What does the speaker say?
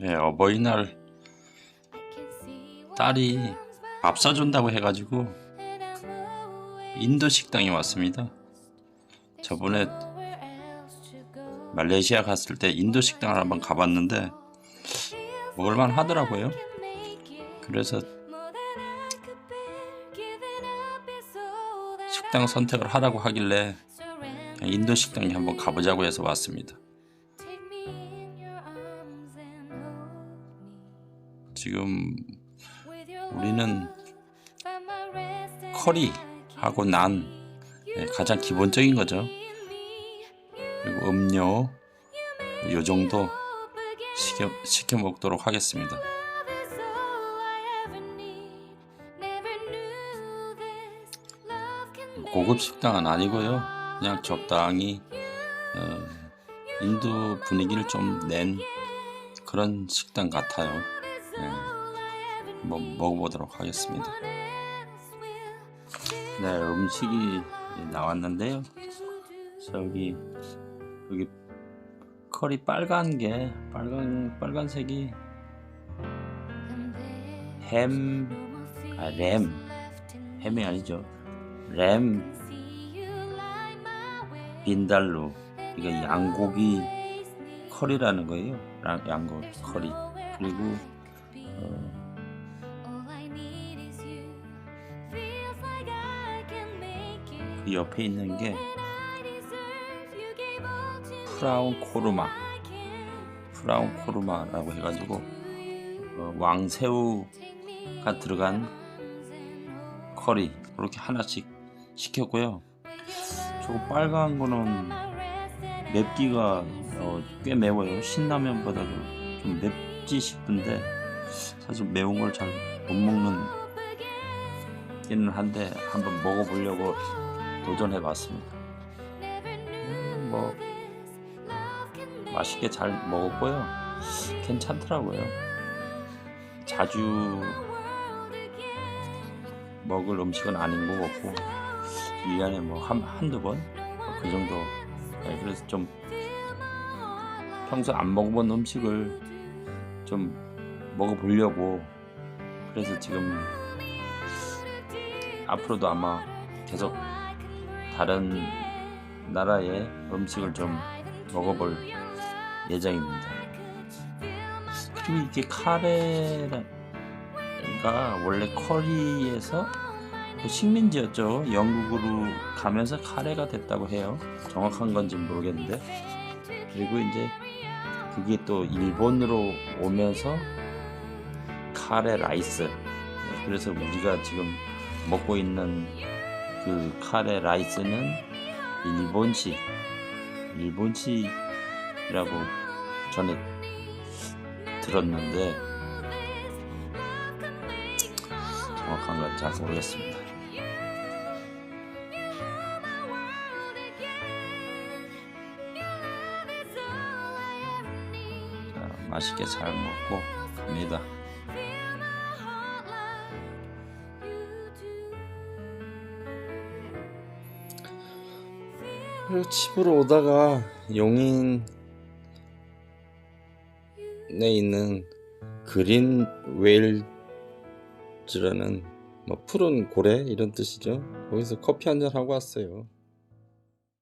네, 어버이날 딸이 밥 사준다고 해가지고 인도 식당에 왔습니다. 저번에 말레이시아 갔을 때 인도 식당을 한번 가봤는데 먹을만 하더라고요. 그래서 식당 선택을 하라고 하길래 인도 식당에 한번 가보자고 해서 왔습니다. 지금 우리는 커리하고 난 네, 가장 기본적인 거죠. 그리고 음료 요 정도 시켜, 시켜 먹도록 하겠습니다. 고급 식당은 아니고요. 그냥 적당히 어, 인도 분위기를 좀 낸 그런 식당 같아요. 네. 한번 먹어보도록 하겠습니다. 네, 음식이 나왔는데요. 저기 여기 커리 빨간 게 빨간 빨간색이 햄, 아, 램, 햄이 아니죠. 램 빈달루 이게 양고기 커리라는 거예요. 양- 양고기 커리 그리고 어, 그 옆에 있는 게 프라운 코르마. 프라운 코르마라고 해가지고 어, 왕새우가 들어간 커리. 그렇게 하나씩 시켰고요. 저거 빨간 거는 맵기가 어, 꽤 매워요. 신라면보다도 좀 맵지 싶은데 사실 매운 걸 잘 못 먹는 기는 한데 한번 먹어보려고 도전해 봤습니다. 음, 뭐 맛있게 잘 먹었고요. 괜찮더라고요. 자주 먹을 음식은 아닌 것 같고 1년에 뭐 한, 한두 번? 그 정도 네, 그래서 좀 평소 안 먹어본 음식을 좀 먹어보려고 그래서 지금 앞으로도 아마 계속 다른 나라의 음식을 좀 먹어볼 예정입니다. 그리고 이게 카레가 원래 커리에서 그 식민지였죠. 영국으로 가면서 카레가 됐다고 해요. 정확한 건지 모르겠는데. 그리고 이제 그게 또 일본으로 오면서 카레 라이스. 그래서 우리가 지금 먹고 있는 그 카레 라이스는 일본식, 일본식이라고 전에 들었는데 정확한 건 잘 모르겠습니다. 자, 맛있게 잘 먹고 갑니다. 집으로 오다가 용인에 있는 그린 웨일즈라는 뭐 푸른 고래 이런 뜻이죠. 거기서 커피 한 잔 하고 왔어요.